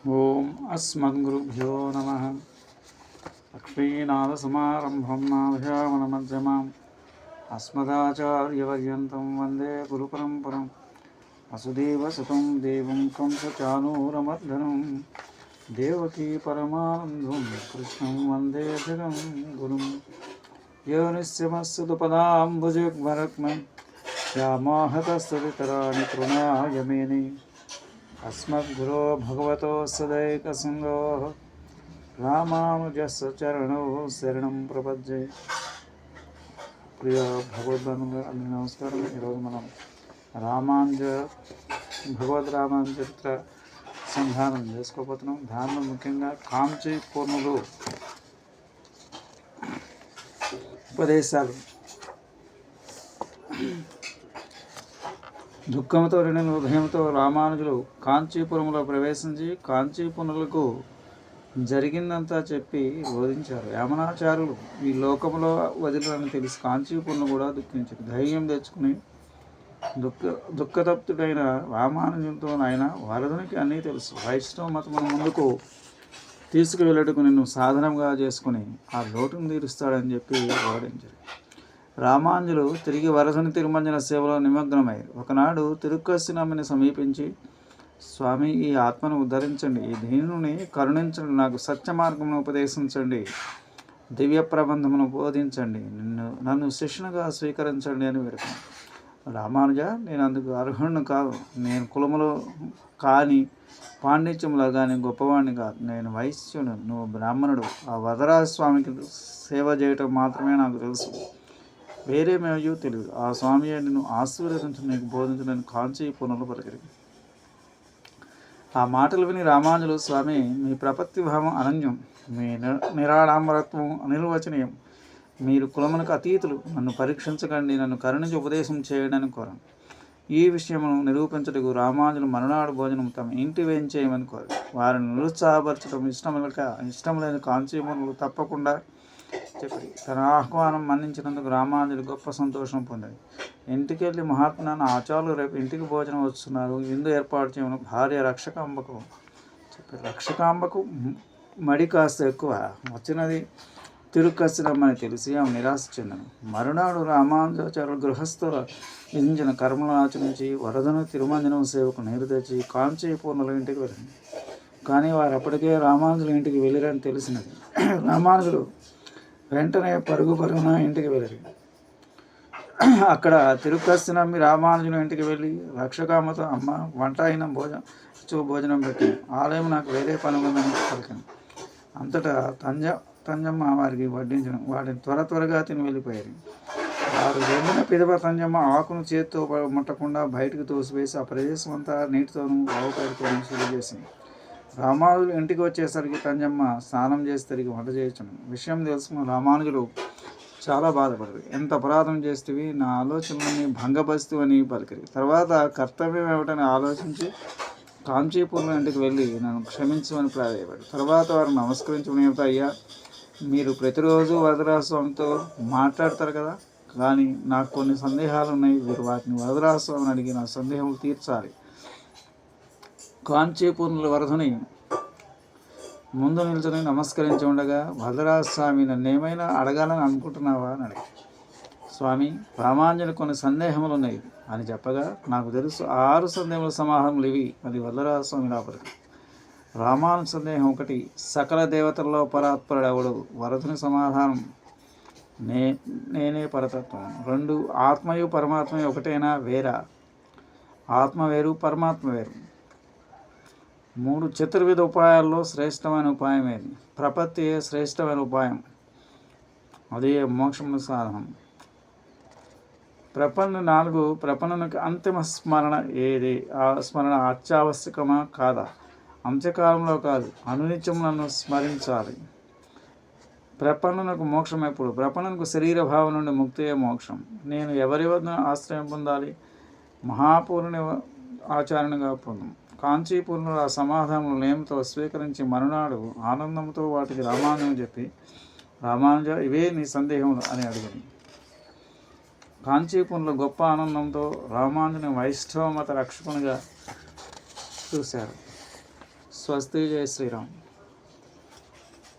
ॐ अस्मद्गुरुभ्यो नमः। लक्ष्मीनाथसमारम्भं नाभ्यामनमध्यमाम् अस्मदाचार्यपर्यन्तं वंदे गुरुपरम्परं वसुदेवसुतं देवं कंसचानूरमर्दनं देवकी परमानन्दं कृष्णं वंदे जगं गुरुं योनिश्चमस्तुपदाम्बुजग्मरक्मं श्यामाहतस्तदितराणि तृणायमेनि अस्मद्गुरो भगवतो सदैकसङ्गो రామానుజస్య చరణో శరణం ప్రపద్యే ప్రియ భగవద్బంధువులు అందరికీ నమస్కారం ఈరోజు మనం రామానుజ భగవద్ రామానుజ చరిత్ర సంధానం చేసుకోబోతున్నాం దానిలో ముఖ్యంగా కాంచి పూర్ణులు ఉపదేశాలు దుఃఖంతో రెండు హృదయంతో రామానుజులు కాంచీపురంలో ప్రవేశించి కాంచీపురులకు జరిగిందంతా చెప్పి బోధించారు. యమనాచారులు ఈ లోకంలో వదిలని తెలిసి కాంచీపురం కూడా దుఃఖించారు. ధైర్యం తెచ్చుకుని దుఃఖ దుఃఖతప్తుడైన రామానుజంతో ఆయన వరదునికి అన్నీ తెలుసు. వైష్ణవ మతం ముందుకు తీసుకువెళ్ళటకు నిన్ను సాధనంగా చేసుకుని ఆ లోటును తీరుస్తాడని చెప్పి వాడించారు రామాంజులు తిరిగి వరసని తిరుమంజన సేవలో నిమగ్నమయ్యారు ఒకనాడు తిరుక్కసినమ్మని సమీపించి స్వామి ఈ ఆత్మను ఉద్ధరించండి. ఈ దీనుని కరుణించండి. నాకు సత్య మార్గమును ఉపదేశించండి. దివ్య ప్రబంధమును బోధించండి. నిన్ను నన్ను శిష్యునిగా స్వీకరించండి అని వేడుకున్నాను రామానుజ నేను అందుకు అర్హుణ్ణి కాదు. నేను కులములో కాని పాండిత్యంలో కానీ గొప్పవాడిని కాదు. నేను వైశ్యుడు నువ్వు బ్రాహ్మణుడు. ఆ వదరాజ స్వామికి సేవ చేయటం మాత్రమే నాకు తెలుసు. వేరేమేయో తెలియదు. ఆ స్వామి నిన్ను ఆశీర్వదించు నీకు బోధించడానికి కాంచి పునరులు పలికిరి. ఆ మాటలు విని రామానుజులు స్వామి మీ ప్రపత్తి భావం అనన్యం మీ నిరాడాంబరత్వం నిరాడంబరత్వం అనిర్వచనీయం. మీరు కులములకు అతీతులు నన్ను పరీక్షించకండి నన్ను కరుణించి ఉపదేశం చేయడని కోరాను ఈ విషయమును నిరూపించటకు రామానుజులు మరునాడు భోజనం తమ ఇంటి వేయించేయమని కోరారు. వారిని నిరుత్సాహపరచడం ఇష్టం ఇష్టం లేని కాంచీమునులు తప్పకుండా తన ఆహ్వానం మన్నించినందుకు రామానుజులు గొప్ప సంతోషం పొందాయి ఇంటికి వెళ్ళి మహాత్మాను ఆచార్యులు రేపు ఇంటికి భోజనం వస్తున్నారు. విందు ఏర్పాటు చేయమని భార్య రక్షకాంబకు చెప్పారు. రక్షకాంబకు మడి కాస్త ఎక్కువ. వచ్చినది తిరుక్కసిరమ్మని తెలిసి ఆమె నిరాశ చెందను మరునాడు రామానుజాచార్యులు గృహస్థుల విధించిన కర్మలను ఆచరించి వరదను తిరుమంజనం సేవకు నీరు తెచ్చి కాంచీపూర్ణుల ఇంటికి వెళ్ళింది. కానీ వారు అప్పటికే రామానుజుల ఇంటికి వెళ్ళిరని తెలిసినది. రామానుజులు వెంటనే పరుగు పరుగున ఇంటికి వెళ్ళారు అక్కడ తిరుపతి నమ్మి రామానుజుని ఇంటికి వెళ్ళి రక్షకామతో అమ్మ వంట అయిన భోజనం చూ భోజనం పెట్టింది ఆలయం నాకు వేరే పని ఉందని పలికింది అంతటా తంజ తంజమ్మ వారికి వడ్డించడం వాటిని త్వర త్వరగా తిని వెళ్ళిపోయారు వారు వెళ్ళిన పిదవ తంజమ్మ ఆకును చేతితో ముట్టకుండా బయటకు తోసివేసి ఆ ప్రదేశం అంతా నీటితోనూ ఆవు పేరుతోనూ శుద్ధి చేసింది. రామానుజులు ఇంటికి వచ్చేసరికి తంజమ్మ స్నానం చేసి తిరిగి వంట చేయొచ్చును విషయం తెలుసుకున్న రామానుజులు చాలా బాధపడరు. ఎంత అపరాధం చేస్తేవి నా ఆలోచనలని భంగపరుస్తూ అని పలికిరి. తర్వాత కర్తవ్యం ఏమిటని ఆలోచించి కాంచీపూర్లో ఇంటికి వెళ్ళి నన్ను క్షమించమని ప్రాధాయపడు తర్వాత వారు నమస్కరించమని అయ్యా మీరు ప్రతిరోజు వరదరాజస్వామితో మాట్లాడతారు కదా కానీ నాకు కొన్ని సందేహాలు ఉన్నాయి. మీరు వాటిని వరదరాజస్వామిని అడిగి నా సందేహం తీర్చాలి. కాంచీపూర్ణుల వరధుని ముందు నిల్చొని నమస్కరించి ఉండగా వరదరాజ స్వామి నన్ను ఏమైనా అడగాలని అనుకుంటున్నావా? అని అడిగి స్వామి రామాంజలి కొన్ని సందేహములు ఉన్నాయి అని చెప్పగా నాకు తెలుసు ఆరు సందేహముల సమాహారములు ఇవి అది వరదరాజ స్వామి లోపలి రామాను సందేహం ఒకటి సకల దేవతల్లో పరాత్పరుడెవడు? వరదుని సమాధానం నే నేనే పరతత్వం. రెండు ఆత్మయు పరమాత్మయు ఒకటేనా? వేరా. ఆత్మ వేరు పరమాత్మ వేరు. మూడు చతుర్విధ ఉపాయాల్లో శ్రేష్టమైన ఉపాయం ఏది? ప్రపత్తి శ్రేష్టమైన ఉపాయం? అదే మోక్షము సాధనం. ప్రపన్న నాలుగు ప్రపన్నకు అంతిమ స్మరణ ఏది? ఆ స్మరణ అత్యావశ్యకమా కాదా? అంత్యకాలంలో కాదు అనునిత్యం నన్ను స్మరించాలి. ప్రపన్నకు మోక్షం ఎప్పుడు? ప్రపన్నకు శరీర భావం నుండి ముక్తియే మోక్షం? నేను ఎవరి వద్ద ఆశ్రయం పొందాలి? మహాపూర్ణి ఆచరణగా పొందం కాంచీపురంలో ఆ సమాధానం నేమతో స్వీకరించి మరునాడు ఆనందంతో వాటికి రామానుజం చెప్పి రామానుజ ఇవే నీ సందేహములు అని అడిగింది. కాంచీపురంలో గొప్ప ఆనందంతో రామానుజుని వైష్ణవ మత రక్షకునిగా చూశారు. స్వస్తి జయ శ్రీరామ్.